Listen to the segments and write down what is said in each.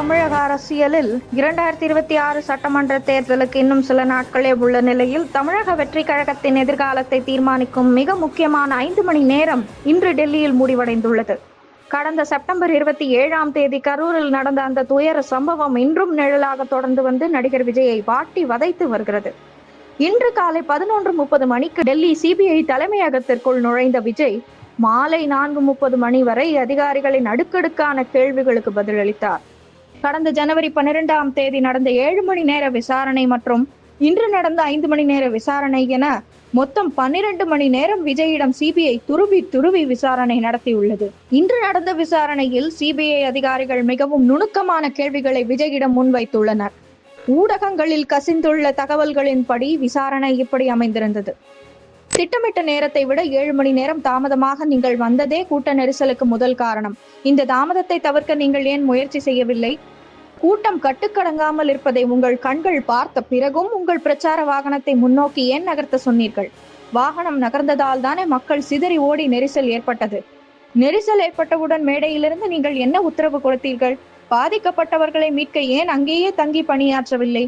தமிழக அரசியலில் இரண்டாயிரத்தி இருபத்தி ஆறு சட்டமன்ற தேர்தலுக்கு இன்னும் சில நாட்களே உள்ள நிலையில் தமிழக வெற்றி கழகத்தின் எதிர்காலத்தை தீர்மானிக்கும் மிக முக்கியமான ஐந்து மணி நேரம் இன்று டெல்லியில் முடிவடைந்துள்ளது. கடந்த செப்டம்பர் இருபத்தி ஏழாம் தேதி கரூரில் நடந்த அந்த துயர சம்பவம் இன்றும் நிழலாக தொடர்ந்து வந்து நடிகர் விஜயை வாட்டி வதைத்து வருகிறது. இன்று காலை பதினொன்று முப்பது மணிக்கு டெல்லி சிபிஐ தலைமையகத்திற்குள் நுழைந்த விஜய் மாலை நான்கு முப்பது மணி வரை அதிகாரிகளின் அடுக்கடுக்கான கேள்விகளுக்கு பதிலளித்தார். கடந்த ஜனவரி பன்னிரெண்டாம் தேதி நடந்த ஏழு மணி நேர விசாரணை மற்றும் இன்று நடந்த ஐந்து மணி நேர விசாரணை என மொத்தம் பன்னிரண்டு மணி நேரம் விஜயிடம் சிபிஐ துருவி துருவி விசாரணை நடத்தியுள்ளது. இன்று நடந்த விசாரணையில் சிபிஐ அதிகாரிகள் மிகவும் நுணுக்கமான கேள்விகளை விஜயிடம் முன்வைத்துள்ளனர். ஊடகங்களில் கசிந்துள்ள தகவல்களின்படி விசாரணை இப்படி அமைந்திருந்தது. திட்டமிட்ட நேரத்தை விட ஏழு மணி நேரம் தாமதமாக நீங்கள் வந்ததே கூட்ட நெரிசலுக்கு முதல் காரணம். இந்த தாமதத்தை தவிர்க்க நீங்கள் ஏன் முயற்சி செய்யவில்லை? கூட்டம் கட்டுக்கடங்காமல் இருப்பதை உங்கள் கண்கள் பார்த்த பிறகும் உங்கள் பிரச்சார வாகனத்தை முன்னோக்கி ஏன் நகர்த்த சொன்னீர்கள்? வாகனம் நகர்ந்ததால் தானே மக்கள் சிதறி ஓடி நெரிசல் ஏற்பட்டது. நெரிசல் ஏற்பட்டவுடன் மேடையிலிருந்து நீங்கள் என்ன உத்தரவு கொடுத்தீர்கள்? பாதிக்கப்பட்டவர்களை மீட்க ஏன் அங்கேயே தங்கி பணியாற்றவில்லை?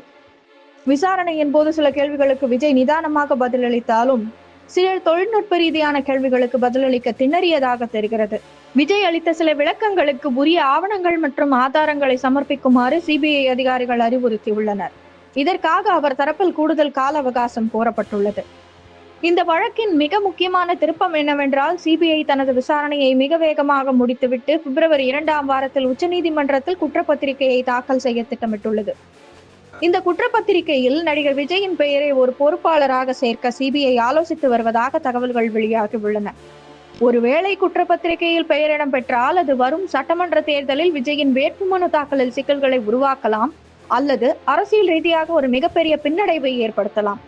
விசாரணையின் போது சில கேள்விகளுக்கு விஜய் நிதானமாக பதிலளித்தாலும் சிலர் தொழில்நுட்ப ரீதியான கேள்விகளுக்கு பதிலளிக்க திணறியதாக தெரிகிறது. விஜய் அளித்த சில விளக்கங்களுக்கு உரிய ஆவணங்கள் மற்றும் ஆதாரங்களை சமர்ப்பிக்குமாறு சிபிஐ அதிகாரிகள் அறிவுறுத்தியுள்ளனர். இதற்காக அவர் தரப்பில் கூடுதல் கால அவகாசம் கோரப்பட்டுள்ளது. இந்த வழக்கின் மிக முக்கியமான திருப்பம் என்னவென்றால் சிபிஐ தனது விசாரணையை மிக வேகமாக முடித்துவிட்டு பிப்ரவரி இரண்டாம் வாரத்தில் உச்சநீதிமன்றத்தில் குற்றப்பத்திரிகையை தாக்கல் செய்ய திட்டமிட்டுள்ளது. இந்த குற்றப்பத்திரிகையில் நடிகர் விஜயின் பெயரை ஒரு பொறுப்பாளராக சேர்க்க சிபிஐ ஆலோசித்து வருவதாக தகவல்கள் வெளியாகி உள்ளன. ஒருவேளை குற்றப்பத்திரிகையில் பெயரிடம் பெற்றால் அது வரும் சட்டமன்ற தேர்தலில் விஜயின் வேட்புமனு தாக்கலில் சிக்கல்களை உருவாக்கலாம் அல்லது அரசியல் ரீதியாக ஒரு மிகப்பெரிய பின்னடைவை ஏற்படுத்தலாம்.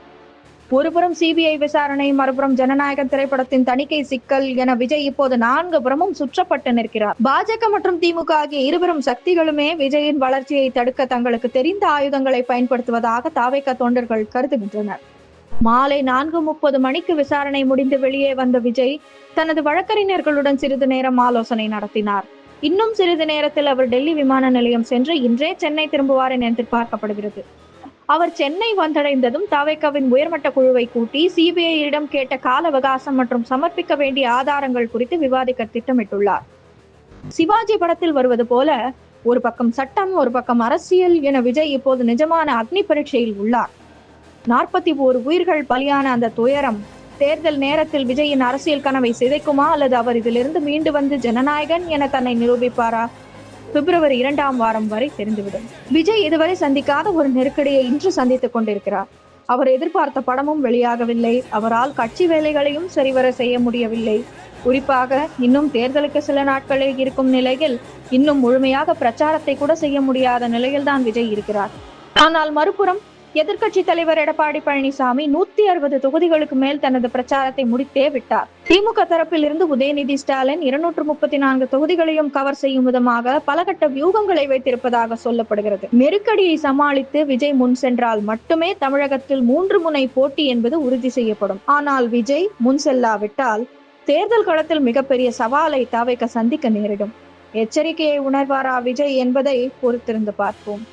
ஒருபுறம் சிபிஐ விசாரணை மறுபுறம் ஜனநாயக திரைப்படத்தின் தணிக்கை சிக்கல் என விஜய் இப்போது நான்கு புறமும் சுற்றப்பட்டு நிற்கிறார். பாஜக மற்றும் திமுக ஆகிய இருவரும் சக்திகளுமே விஜயின் வளர்ச்சியை தடுக்க தங்களுக்கு தெரிந்த ஆயுதங்களை பயன்படுத்துவதாக தாவேக தொண்டர்கள் கருதுகின்றனர். மாலை நான்கு முப்பது மணிக்கு விசாரணை முடிந்து வெளியே வந்த விஜய் தனது வழக்கறிஞர்களுடன் சிறிது நேரம் ஆலோசனை நடத்தினார். இன்னும் சிறிது நேரத்தில் அவர் டெல்லி விமான நிலையம் சென்று இன்றே சென்னை திரும்புவார் என எதிர்பார்க்கப்படுகிறது. அவர் சென்னை வந்தடைந்ததும் தவேக்கவின் உயர்மட்ட குழுவை கூட்டி சிபிஐயிடம் கேட்ட கால அவகாசம் மற்றும் சமர்ப்பிக்க வேண்டிய ஆதாரங்கள் குறித்து விவாதிக்க திட்டமிட்டுள்ளார். சிவாஜி படத்தில் வருவது போல ஒரு பக்கம் சட்டம் ஒரு பக்கம் அரசியல் என விஜய் இப்போது நிஜமான அக்னி பரீட்சையில் உள்ளார். நாற்பத்தி ஓரு உயிர்கள் பலியான அந்த துயரம் தேர்தல் நேரத்தில் விஜயின் அரசியல் கனவை சிதைக்குமா அல்லது அவர் இதிலிருந்து மீண்டு வந்து ஜனநாயகன் என தன்னை நிரூபிப்பாரா? பிப்ரவரி இரண்டாம் வாரம் வரை தெரிந்துவிடும். விஜய் இதுவரை சந்திக்காத ஒரு நெருக்கடியை இன்று சந்தித்துக் கொண்டிருக்கிறார். அவர் எதிர்பார்த்த படமும் வெளியாகவில்லை. அவரால் கட்சி வேலைகளையும் சரிவர செய்ய முடியவில்லை. குறிப்பாக இன்னும் தேர்தலுக்கு சில நாட்களே இருக்கும் நிலையில் இன்னும் முழுமையாக பிரச்சாரத்தை கூட செய்ய முடியாத நிலையில்தான் விஜய் இருக்கிறார். ஆனால் மறுபுறம் எதிர்க்கட்சி தலைவர் எடப்பாடி பழனிசாமி நூத்தி அறுபது தொகுதிகளுக்கு மேல் தனது பிரச்சாரத்தை முடித்தே விட்டார். திமுக தரப்பில் இருந்து உதயநிதி ஸ்டாலின் இருநூற்று முப்பத்தி நான்கு தொகுதிகளையும் கவர் செய்யும் விதமாக பலகட்ட வியூகங்களை வைத்திருப்பதாக சொல்லப்படுகிறது. நெருக்கடியை சமாளித்து விஜய் முன் சென்றால் மட்டுமே தமிழகத்தில் மூன்று முனை போட்டி என்பது உறுதி செய்யப்படும். ஆனால் விஜய் முன் செல்லாவிட்டால் தேர்தல் களத்தில் மிகப்பெரிய சவாலை தாவைக்க சந்திக்க நேரிடும். எச்சரிக்கையை உணர்வாரா விஜய் என்பதை பொறுத்திருந்து பார்ப்போம்.